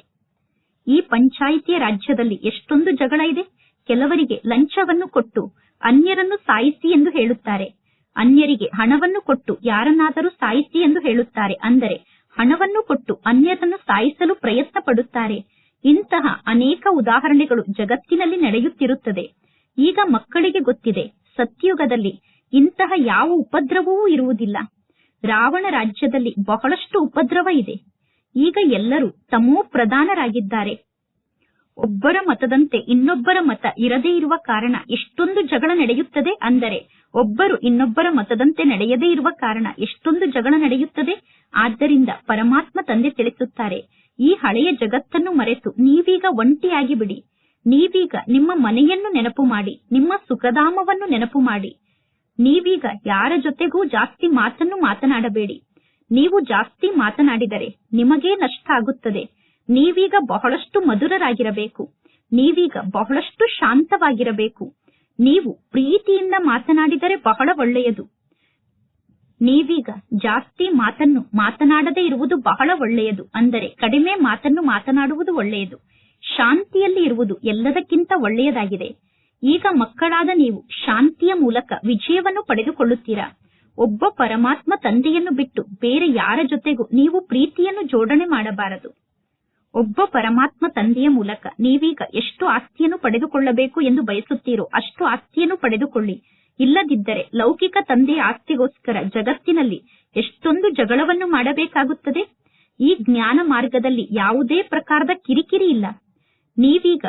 ಈ ಪಂಚಾಯಿತಿಯ ರಾಜ್ಯದಲ್ಲಿ ಎಷ್ಟೊಂದು ಜಗಳ ಇದೆ. ಕೆಲವರಿಗೆ ಲಂಚವನ್ನು ಕೊಟ್ಟು ಅನ್ಯರನ್ನು ಸಾಯಿಸಿ ಎಂದು ಹೇಳುತ್ತಾರೆ. ಅನ್ಯರಿಗೆ ಹಣವನ್ನು ಕೊಟ್ಟು ಯಾರನ್ನಾದರೂ ಸಾಯಿಸಿ ಎಂದು ಹೇಳುತ್ತಾರೆ. ಅಂದರೆ ಹಣವನ್ನು ಕೊಟ್ಟು ಅನ್ಯರನ್ನು ಸಾಯಿಸಲು ಪ್ರಯತ್ನ ಪಡುತ್ತಾರೆ ಇಂತಹ ಅನೇಕ ಉದಾಹರಣೆಗಳು ಜಗತ್ತಿನಲ್ಲಿ ನಡೆಯುತ್ತಿರುತ್ತದೆ. ಈಗ ಮಕ್ಕಳಿಗೆ ಗೊತ್ತಿದೆ, ಸತ್ಯುಗದಲ್ಲಿ ಇಂತಹ ಯಾವ ಉಪದ್ರವವೂ ಇರುವುದಿಲ್ಲ. ರಾವಣ ರಾಜ್ಯದಲ್ಲಿ ಬಹಳಷ್ಟು ಉಪದ್ರವ ಇದೆ. ಈಗ ಎಲ್ಲರೂ ತಮೋ ಪ್ರಧಾನರಾಗಿದ್ದಾರೆ. ಒಬ್ಬರ ಮತದಂತೆ ಇನ್ನೊಬ್ಬರ ಮತ ಇರದೇ ಇರುವ ಕಾರಣ ಎಷ್ಟೊಂದು ಜಗಳ ನಡೆಯುತ್ತದೆ ಅಂದರೆ, ಒಬ್ಬರು ಇನ್ನೊಬ್ಬರ ಮತದಂತೆ ನಡೆಯದೇ ಇರುವ ಕಾರಣ ಎಷ್ಟೊಂದು ಜಗಳ ನಡೆಯುತ್ತದೆ. ಆದ್ದರಿಂದ ಪರಮಾತ್ಮ ತಂದೆ ತಿಳಿಸುತ್ತಾರೆ ಈ ಹಳೆಯ ಜಗತ್ತನ್ನು ಮರೆತು ನೀವೀಗ ಒಂಟಿಯಾಗಿ ಬಿಡಿ ನೀವೀಗ ನಿಮ್ಮ ಮನೆಯನ್ನು ನೆನಪು ಮಾಡಿ, ನಿಮ್ಮ ಸುಖಧಾಮವನ್ನು ನೆನಪು ಮಾಡಿ. ನೀವೀಗ ಯಾರ ಜೊತೆಗೂ ಜಾಸ್ತಿ ಮಾತನ್ನು ಮಾತನಾಡಬೇಡಿ. ನೀವು ಜಾಸ್ತಿ ಮಾತನಾಡಿದರೆ ನಿಮಗೇ ನಷ್ಟ ಆಗುತ್ತದೆ. ನೀವೀಗ ಬಹಳಷ್ಟು ಮಧುರರಾಗಿರಬೇಕು. ನೀವೀಗ ಬಹಳಷ್ಟು ಶಾಂತವಾಗಿರಬೇಕು. ನೀವು ಪ್ರೀತಿಯಿಂದ ಮಾತನಾಡಿದರೆ ಬಹಳ ಒಳ್ಳೆಯದು. ನೀವೀಗ ಜಾಸ್ತಿ ಮಾತನ್ನು ಮಾತನಾಡದೇ ಇರುವುದು ಬಹಳ ಒಳ್ಳೆಯದು. ಅಂದರೆ ಕಡಿಮೆ ಮಾತನ್ನು ಮಾತನಾಡುವುದು ಒಳ್ಳೆಯದು. ಶಾಂತಿಯಲ್ಲಿ ಇರುವುದು ಎಲ್ಲದಕ್ಕಿಂತ ಒಳ್ಳೆಯದಾಗಿದೆ. ಈಗ ಮಕ್ಕಳಾದ ನೀವು ಶಾಂತಿಯ ಮೂಲಕ ವಿಜಯವನ್ನು ಪಡೆದುಕೊಳ್ಳುತ್ತೀರಾ? ಒಬ್ಬ ಪರಮಾತ್ಮ ತಂದೆಯನ್ನು ಬಿಟ್ಟು ಬೇರೆ ಯಾರ ಜೊತೆಗೂ ನೀವು ಪ್ರೀತಿಯನ್ನು ಜೋಡಣೆ ಮಾಡಬಾರದು. ಒಬ್ಬ ಪರಮಾತ್ಮ ತಂದೆಯ ಮೂಲಕ ನೀವೀಗ ಎಷ್ಟು ಆಸ್ತಿಯನ್ನು ಪಡೆದುಕೊಳ್ಳಬೇಕು ಎಂದು ಬಯಸುತ್ತೀರೋ ಅಷ್ಟು ಆಸ್ತಿಯನ್ನು ಪಡೆದುಕೊಳ್ಳಿ. ಇಲ್ಲದಿದ್ದರೆ ಲೌಕಿಕ ತಂದೆಯ ಆಸ್ತಿಗೋಸ್ಕರ ಜಗತ್ತಿನಲ್ಲಿ ಎಷ್ಟೊಂದು ಜಗಳವನ್ನು ಮಾಡಬೇಕಾಗುತ್ತದೆ? ಈ ಜ್ಞಾನ ಮಾರ್ಗದಲ್ಲಿ ಯಾವುದೇ ಪ್ರಕಾರದ ಕಿರಿಕಿರಿ ಇಲ್ಲ. ನೀವೀಗ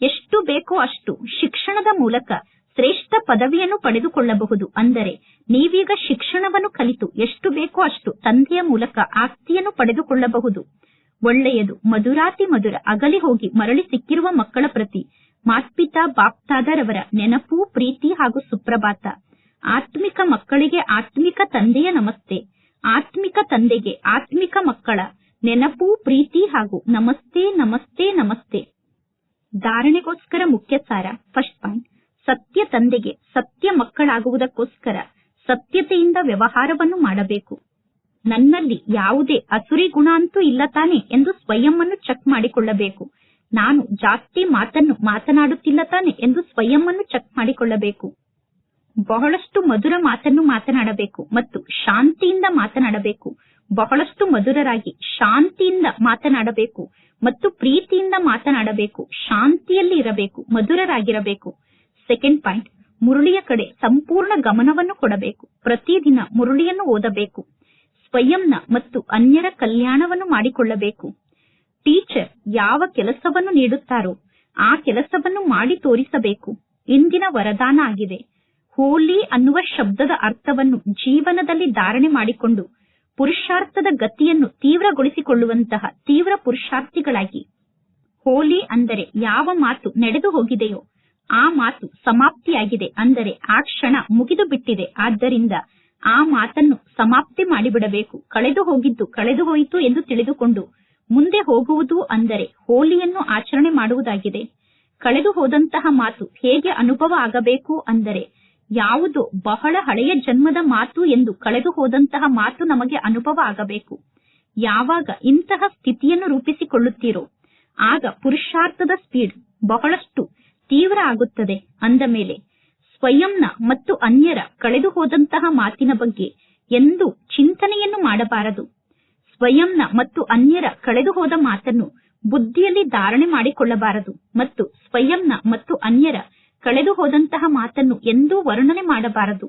ಎಷ್ಟು ಬೇಕೋ ಅಷ್ಟು ಶಿಕ್ಷಣದ ಮೂಲಕ ಶ್ರೇಷ್ಠ ಪದವಿಯನ್ನು ಪಡೆದುಕೊಳ್ಳಬಹುದು. ಅಂದರೆ ನೀವೀಗ ಶಿಕ್ಷಣವನ್ನು ಕಲಿತು ಎಷ್ಟು ಬೇಕೋ ಅಷ್ಟು ತಂದೆಯ ಮೂಲಕ ಆಸ್ತಿಯನ್ನು ಪಡೆದುಕೊಳ್ಳಬಹುದು. ಒಳ್ಳೆಯದು ಮಧುರಾತಿ ಮಧುರ ಅಗಲಿ ಹೋಗಿ ಮರಳಿ ಸಿಕ್ಕಿರುವ ಮಕ್ಕಳ ಪ್ರತಿ ಮಾತ್ಪಿತಾ ಬಾಪ್ತಾದರವರ ನೆನಪು, ಪ್ರೀತಿ ಹಾಗೂ ಸುಪ್ರಭಾತ. ಆತ್ಮಿಕ ಮಕ್ಕಳಿಗೆ ಆತ್ಮಿಕ ತಂದೆಯ ನಮಸ್ತೆ. ಆತ್ಮಿಕ ತಂದೆಗೆ ಆತ್ಮಿಕ ಮಕ್ಕಳ ನೆನಪು, ಪ್ರೀತಿ ಹಾಗೂ ನಮಸ್ತೆ ನಮಸ್ತೆ ನಮಸ್ತೆ. ಧಾರಣೆಗೋಸ್ಕರ ಮುಖ್ಯ ಸಾರ ಫಸ್ಟ್ ಪಾಯಿಂಟ್ ಸತ್ಯ ತಂದೆಗೆ ಸತ್ಯ ಮಕ್ಕಳಾಗುವುದಕ್ಕೋಸ್ಕರ ಸತ್ಯತೆಯಿಂದ ವ್ಯವಹಾರವನ್ನು ಮಾಡಬೇಕು. ನನ್ನಲ್ಲಿ ಯಾವುದೇ ಅಸುರಿ ಗುಣ ಅಂತೂ ಇಲ್ಲ ತಾನೆ ಎಂದು ಸ್ವಯಂವನ್ನು ಚೆಕ್ ಮಾಡಿಕೊಳ್ಳಬೇಕು. ನಾನು ಜಾಸ್ತಿ ಮಾತನ್ನು ಮಾತನಾಡುತ್ತಿಲ್ಲ ತಾನೆ ಎಂದು ಸ್ವಯಂವನ್ನು ಚೆಕ್ ಮಾಡಿಕೊಳ್ಳಬೇಕು. ಬಹಳಷ್ಟು ಮಧುರ ಮಾತನ್ನು ಮಾತನಾಡಬೇಕು ಮತ್ತು ಶಾಂತಿಯಿಂದ ಮಾತನಾಡಬೇಕು. ಬಹಳಷ್ಟು ಮಧುರರಾಗಿ ಶಾಂತಿಯಿಂದ ಮಾತನಾಡಬೇಕು ಮತ್ತು ಪ್ರೀತಿಯಿಂದ ಮಾತನಾಡಬೇಕು. ಶಾಂತಿಯಲ್ಲಿ ಇರಬೇಕು, ಮಧುರರಾಗಿರಬೇಕು. ಸೆಕೆಂಡ್ ಪಾಯಿಂಟ್ ಮುರುಳಿಯ ಕಡೆ ಸಂಪೂರ್ಣ ಗಮನವನ್ನು ಕೊಡಬೇಕು. ಪ್ರತಿದಿನ ಮುರುಳಿಯನ್ನು ಓದಬೇಕು. ಸ್ವಯಂನ ಮತ್ತು ಅನ್ಯರ ಕಲ್ಯಾಣವನ್ನು ಮಾಡಿಕೊಳ್ಳಬೇಕು. ಟೀಚರ್ ಯಾವ ಕೆಲಸವನ್ನು ನೀಡುತ್ತಾರೋ ಆ ಕೆಲಸವನ್ನು ಮಾಡಿ ತೋರಿಸಬೇಕು. ಇಂದಿನ ವರದಾನ ಆಗಿದೆ. ಹೋಲಿ ಅನ್ನುವ ಶಬ್ದದ ಅರ್ಥವನ್ನು ಜೀವನದಲ್ಲಿ ಧಾರಣೆ ಮಾಡಿಕೊಂಡು ಪುರುಷಾರ್ಥದ ಗತಿಯನ್ನು ತೀವ್ರಗೊಳಿಸಿಕೊಳ್ಳುವಂತಹ ತೀವ್ರ ಪುರುಷಾರ್ಥಿಗಳಾಗಿ. ಹೋಲಿ ಅಂದರೆ ಯಾವ ಮಾತು ನಡೆದು ಹೋಗಿದೆಯೋ ಆ ಮಾತು ಸಮಾಪ್ತಿಯಾಗಿದೆ ಅಂದರೆ ಆ ಕ್ಷಣ ಮುಗಿದು ಬಿಟ್ಟಿದೆ. ಆದ್ದರಿಂದ ಆ ಮಾತನ್ನು ಸಮಾಪ್ತಿ ಮಾಡಿಬಿಡಬೇಕು. ಕಳೆದು ಹೋಗಿದ್ದು ಕಳೆದು ಹೋಯಿತು ಎಂದು ತಿಳಿದುಕೊಂಡು ಮುಂದೆ ಹೋಗುವುದು ಅಂದರೆ ಹೋಲಿಯನ್ನು ಆಚರಣೆ ಮಾಡುವುದಾಗಿದೆ. ಕಳೆದು ಹೋದಂತಹ ಮಾತು ಹೇಗೆ ಅನುಭವ ಆಗಬೇಕು ಅಂದರೆ ಯಾವುದು ಬಹಳ ಹಳೆಯ ಜನ್ಮದ ಮಾತು ಎಂದು ಕಳೆದು ಹೋದಂತಹ ಮಾತು ನಮಗೆ ಅನುಭವ ಆಗಬೇಕು. ಯಾವಾಗ ಇಂತಹ ಸ್ಥಿತಿಯನ್ನು ರೂಪಿಸಿಕೊಳ್ಳುತ್ತೀರೋ, ಆಗ ಪುರುಷಾರ್ಥದ ಸ್ಪೀಡ್ ಬಹಳಷ್ಟು ತೀವ್ರ ಆಗುತ್ತದೆ. ಅಂದ ಮೇಲೆ ಸ್ವಯಂನ ಮತ್ತು ಅನ್ಯರ ಕಳೆದು ಹೋದಂತಹ ಮಾತಿನ ಬಗ್ಗೆ ಎಂದು ಚಿಂತನೆಯನ್ನು ಮಾಡಬಾರದು. ಸ್ವಯಂನ ಮತ್ತು ಅನ್ಯರ ಕಳೆದುಹೋದ ಮಾತನ್ನು ಬುದ್ಧಿಯಲ್ಲಿ ಧಾರಣೆ ಮಾಡಿಕೊಳ್ಳಬಾರದು ಮತ್ತು ಸ್ವಯಂನ ಮತ್ತು ಅನ್ಯರ ಕಳೆದು ಹೋದಂತಹ ಮಾತನ್ನು ಎಂದೂ ವರ್ಣನೆ ಮಾಡಬಾರದು.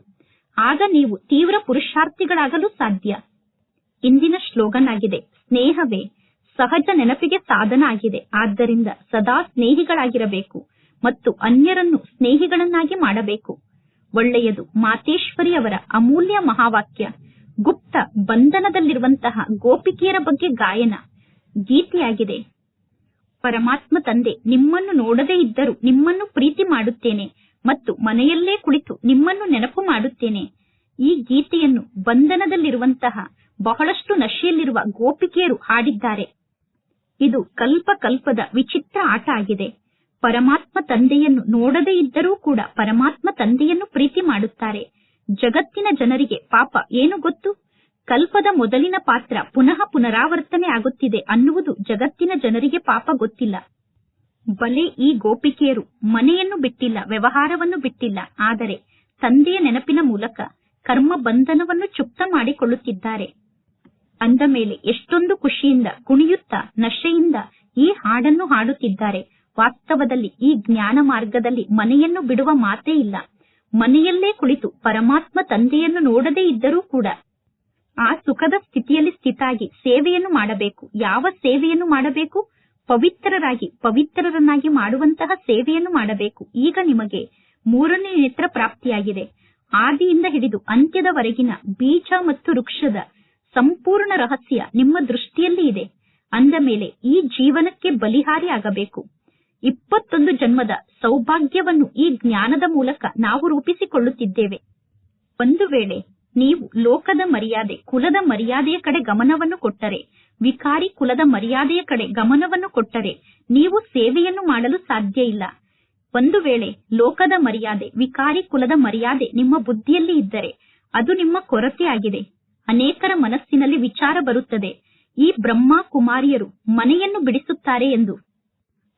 ಆಗ ನೀವು ತೀವ್ರ ಪುರುಷಾರ್ಥಿಗಳಾಗಲು ಸಾಧ್ಯ. ಇಂದಿನ ಶ್ಲೋಗನ್ ಆಗಿದೆ ಸ್ನೇಹವೇ ಸಹಜ ನೆನಪಿಗೆ ಸಾಧನ ಆಗಿದೆ ಆದ್ದರಿಂದ ಸದಾ ಸ್ನೇಹಿಗಳಾಗಿರಬೇಕು ಮತ್ತು ಅನ್ಯರನ್ನು ಸ್ನೇಹಿಗಳನ್ನಾಗಿ ಮಾಡಬೇಕು. ಒಳ್ಳೆಯದು ಮಾತೇಶ್ವರಿ ಅವರ ಅಮೂಲ್ಯ ಮಹಾವಾಕ್ಯ. ಗುಪ್ತ ಬಂಧನದಲ್ಲಿರುವಂತಹ ಗೋಪಿಕೆಯರ ಬಗ್ಗೆ ಗಾಯನ. ಗೀತೆಯಾಗಿದೆ. ಪರಮಾತ್ಮ ತಂದೆ, ನಿಮ್ಮನ್ನು ನೋಡದೇ ಇದ್ದರೂ ನಿಮ್ಮನ್ನು ಪ್ರೀತಿ ಮಾಡುತ್ತೇನೆ ಮತ್ತು ಮನೆಯಲ್ಲೇ ಕುಳಿತು ನಿಮ್ಮನ್ನು ನೆನಪು ಮಾಡುತ್ತೇನೆ. ಈ ಗೀತೆಯನ್ನು ಬಂಧನದಲ್ಲಿರುವಂತಹ ಬಹಳಷ್ಟು ನಶೆಯಲ್ಲಿರುವ ಗೋಪಿಕೆಯರು ಹಾಡಿದ್ದಾರೆ. ಇದು ಕಲ್ಪ ಕಲ್ಪದ ವಿಚಿತ್ರ ಆಟ ಆಗಿದೆ. ಪರಮಾತ್ಮ ತಂದೆಯನ್ನು ನೋಡದೇ ಇದ್ದರೂ ಕೂಡ ಪರಮಾತ್ಮ ತಂದೆಯನ್ನು ಪ್ರೀತಿ ಮಾಡುತ್ತಾರೆ. ಜಗತ್ತಿನ ಜನರಿಗೆ ಪಾಪ ಏನು ಗೊತ್ತು? ಕಲ್ಪದ ಮೊದಲಿನ ಪಾತ್ರ ಪುನಃ ಪುನರಾವರ್ತನೆ ಆಗುತ್ತಿದೆ ಅನ್ನುವುದು ಜಗತ್ತಿನ ಜನರಿಗೆ ಪಾಪ ಗೊತ್ತಿಲ್ಲ. ಬಲೆ ಈ ಗೋಪಿಕೆಯರು ಮನೆಯನ್ನು ಬಿಟ್ಟಿಲ್ಲ, ವ್ಯವಹಾರವನ್ನು ಬಿಟ್ಟಿಲ್ಲ. ಆದರೆ ತಂದೆಯ ನೆನಪಿನ ಮೂಲಕ ಕರ್ಮ ಬಂಧನವನ್ನು ಚುಕ್ತ ಮಾಡಿಕೊಳ್ಳುತ್ತಿದ್ದಾರೆ. ಅಂದ ಮೇಲೆ ಎಷ್ಟೊಂದು ಖುಷಿಯಿಂದ, ಕುಣಿಯುತ್ತಾ, ನಶೆಯಿಂದ ಈ ಹಾಡನ್ನು ಹಾಡುತ್ತಿದ್ದಾರೆ. ವಾಸ್ತವದಲ್ಲಿ ಈ ಜ್ಞಾನ ಮಾರ್ಗದಲ್ಲಿ ಮನೆಯನ್ನು ಬಿಡುವ ಮಾತೇ ಇಲ್ಲ. ಮನೆಯಲ್ಲೇ ಕುಳಿತು ಪರಮಾತ್ಮ ತಂದೆಯನ್ನು ನೋಡದೇ ಇದ್ದರೂ ಕೂಡ ಆ ಸುಖದ ಸ್ಥಿತಿಯಲ್ಲಿ ಸ್ಥಿತಾಗಿ ಸೇವೆಯನ್ನು ಮಾಡಬೇಕು. ಯಾವ ಸೇವೆಯನ್ನು ಮಾಡಬೇಕು? ಪವಿತ್ರರಾಗಿ, ಪವಿತ್ರರನ್ನಾಗಿ ಮಾಡುವಂತಹ ಸೇವೆಯನ್ನು ಮಾಡಬೇಕು. ಈಗ ನಿಮಗೆ ಮೂರನೇ ನೇತ್ರ ಪ್ರಾಪ್ತಿಯಾಗಿದೆ. ಆದಿಯಿಂದ ಹಿಡಿದು ಅಂತ್ಯದವರೆಗಿನ ಬೀಜ ಮತ್ತು ವೃಕ್ಷದ ಸಂಪೂರ್ಣ ರಹಸ್ಯ ನಿಮ್ಮ ದೃಷ್ಟಿಯಲ್ಲಿ ಇದೆ. ಅಂದ ಮೇಲೆ ಈ ಜೀವನಕ್ಕೆ ಬಲಿಹಾರಿ ಆಗಬೇಕು. ಇಪ್ಪತ್ತೊಂದು ಜನ್ಮದ ಸೌಭಾಗ್ಯವನ್ನು ಈ ಜ್ಞಾನದ ಮೂಲಕ ನಾವು ರೂಪಿಸಿಕೊಳ್ಳುತ್ತಿದ್ದೇವೆ. ಒಂದು ವೇಳೆ ನೀವು ಲೋಕದ ಮರ್ಯಾದೆ, ಕುಲದ ಮರ್ಯಾದೆಯ ಕಡೆ ಗಮನವನ್ನು ಕೊಟ್ಟರೆ, ವಿಕಾರಿ ಕುಲದ ಮರ್ಯಾದೆಯ ಕಡೆ ಗಮನವನ್ನು ಕೊಟ್ಟರೆ ನೀವು ಸೇವೆಯನ್ನು ಮಾಡಲು ಸಾಧ್ಯ ಇಲ್ಲ. ಒಂದು ವೇಳೆ ಲೋಕದ ಮರ್ಯಾದೆ, ವಿಕಾರಿ ಕುಲದ ಮರ್ಯಾದೆ ನಿಮ್ಮ ಬುದ್ಧಿಯಲ್ಲಿ ಇದ್ದರೆ ಅದು ನಿಮ್ಮ ಕೊರತೆಯಾಗಿದೆ ಅನೇಕರ ಮನಸ್ಸಿನಲ್ಲಿ ವಿಚಾರ ಬರುತ್ತದೆ. ಈ ಬ್ರಹ್ಮ ಕುಮಾರಿಯರು ಮನೆಯನ್ನು ಬಿಡಿಸುತ್ತಾರೆ ಎಂದು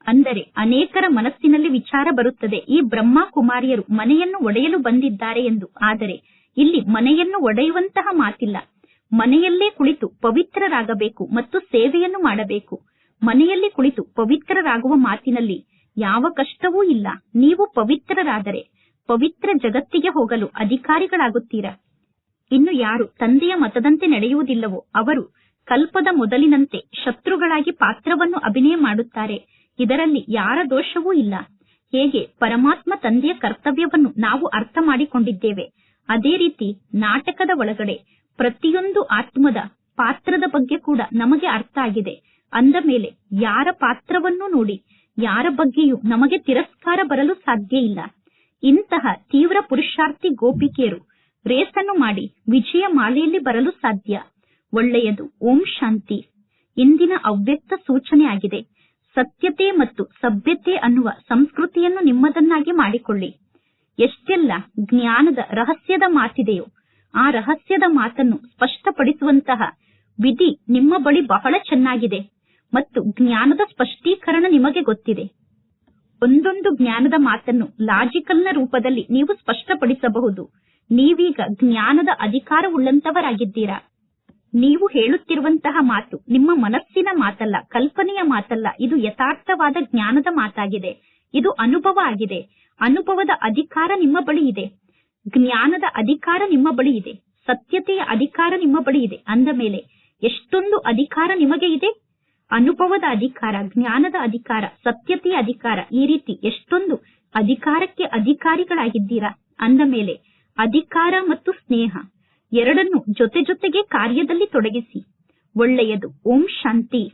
ಅಂದರೆ ಅನೇಕರ ಮನಸ್ಸಿನಲ್ಲಿ ವಿಚಾರ ಬರುತ್ತದೆ. ಈ ಬ್ರಹ್ಮ ಕುಮಾರಿಯರು ಮನೆಯನ್ನು ಒಡೆಯಲು ಬಂದಿದ್ದಾರೆ ಎಂದು. ಆದರೆ ಇಲ್ಲಿ ಮನೆಯನ್ನು ಒಡೆಯುವಂತಹ ಮಾತಿಲ್ಲ. ಮನೆಯಲ್ಲೇ ಕುಳಿತು ಪವಿತ್ರರಾಗಬೇಕು ಮತ್ತು ಸೇವೆಯನ್ನು ಮಾಡಬೇಕು. ಮನೆಯಲ್ಲಿ ಕುಳಿತು ಪವಿತ್ರರಾಗುವ ಮಾತಿನಲ್ಲಿ ಯಾವ ಕಷ್ಟವೂ ಇಲ್ಲ. ನೀವು ಪವಿತ್ರರಾದರೆ ಪವಿತ್ರ ಜಗತ್ತಿಗೆ ಹೋಗಲು ಅಧಿಕಾರಿಗಳಾಗುತ್ತೀರಾ. ಇನ್ನು ಯಾರು ತಂದೆಯ ಮತದಂತೆ ನಡೆಯುವುದಿಲ್ಲವೋ ಅವರು ಕಲ್ಪದ ಮೊದಲಿನಂತೆ ಶತ್ರುಗಳಾಗಿ ಪಾತ್ರವನ್ನು ಅಭಿನಯ ಮಾಡುತ್ತಾರೆ. ಇದರಲ್ಲಿ ಯಾರ ದೋಷವೂ ಇಲ್ಲ. ಹೇಗೆ ಪರಮಾತ್ಮ ತಂದೆಯ ಕರ್ತವ್ಯವನ್ನು ನಾವು ಅರ್ಥ ಮಾಡಿಕೊಂಡಿದ್ದೇವೆ. ಅದೇ ರೀತಿ ನಾಟಕದ ಒಳಗಡೆ ಪ್ರತಿಯೊಂದು ಆತ್ಮದ ಪಾತ್ರದ ಬಗ್ಗೆ ಕೂಡ ನಮಗೆ ಅರ್ಥ ಆಗಿದೆ. ಅಂದ ಮೇಲೆ ಯಾರ ಪಾತ್ರವನ್ನು ನೋಡಿ, ಯಾರ ಬಗ್ಗೆಯೂ ನಮಗೆ ತಿರಸ್ಕಾರ ಬರಲು ಸಾಧ್ಯ ಇಲ್ಲ. ಇಂತಹ ತೀವ್ರ ಪುರುಷಾರ್ಥಿ ಗೋಪಿಕೆಯರು ರೇಸನ್ನು ಮಾಡಿ ವಿಜಯ ಮಾಲೆಯಲ್ಲಿ ಬರಲು ಸಾಧ್ಯ. ಒಳ್ಳೆಯದು ಓಂ ಶಾಂತಿ. ಇಂದಿನ ಅವ್ಯಕ್ತ ಸೂಚನೆ ಆಗಿದೆ. ಸತ್ಯತೆ ಮತ್ತು ಸಭ್ಯತೆ ಅನ್ನುವ ಸಂಸ್ಕೃತಿಯನ್ನು ನಿಮ್ಮದನ್ನಾಗಿ ಮಾಡಿಕೊಳ್ಳಿ. ಎಷ್ಟೆಲ್ಲ ಜ್ಞಾನದ ರಹಸ್ಯದ ಮಾತಿದೆಯೋ, ಆ ರಹಸ್ಯದ ಮಾತನ್ನು ಸ್ಪಷ್ಟಪಡಿಸುವಂತಹ ವಿಧಿ ನಿಮ್ಮ ಬಳಿ ಬಹಳ ಚೆನ್ನಾಗಿದೆ ಮತ್ತು ಜ್ಞಾನದ ಸ್ಪಷ್ಟೀಕರಣ ನಿಮಗೆ ಗೊತ್ತಿದೆ. ಒಂದೊಂದು ಜ್ಞಾನದ ಮಾತನ್ನು ಲಾಜಿಕಲ್ನ ರೂಪದಲ್ಲಿ ನೀವು ಸ್ಪಷ್ಟಪಡಿಸಬಹುದು. ನೀವೀಗ ಜ್ಞಾನದ ಅಧಿಕಾರವುಳ್ಳಂತವರಾಗಿದ್ದೀರಾ? ನೀವು ಹೇಳುತ್ತಿರುವಂತಹ ಮಾತು, ನಿಮ್ಮ ಮನಸ್ಸಿನ ಮಾತಲ್ಲ, ಕಲ್ಪನೆಯ ಮಾತಲ್ಲ, ಇದು ಯಥಾರ್ಥವಾದ ಜ್ಞಾನದ ಮಾತಾಗಿದೆ. ಇದು ಅನುಭವ ಆಗಿದೆ. ಅನುಭವದ ಅಧಿಕಾರ ನಿಮ್ಮ ಬಳಿ ಇದೆ. ಜ್ಞಾನದ ಅಧಿಕಾರ ನಿಮ್ಮ ಬಳಿ ಇದೆ. ಸತ್ಯತೆಯ ಅಧಿಕಾರ ನಿಮ್ಮ ಬಳಿ ಇದೆ. ಅಂದ ಮೇಲೆ, ಎಷ್ಟೊಂದು ಅಧಿಕಾರ ನಿಮಗೆ ಇದೆ? ಅನುಭವದ ಅಧಿಕಾರ, ಜ್ಞಾನದ ಅಧಿಕಾರ, ಸತ್ಯತೆಯ ಅಧಿಕಾರ, ಈ ರೀತಿ ಎಷ್ಟೊಂದು ಅಧಿಕಾರಕ್ಕೆ ಅಧಿಕಾರಿಗಳಾಗಿದ್ದೀರಾ? ಅಂದ ಮೇಲೆ, ಅಧಿಕಾರ ಮತ್ತು ಸ್ನೇಹ. ಎರಡನ್ನು ಜೊತೆ ಜೊತೆಗೆ ಕಾರ್ಯದಲ್ಲಿ ತೊಡಗಿಸಿ. ಒಳ್ಳೆಯದು. ಓಂ ಶಾಂತಿ.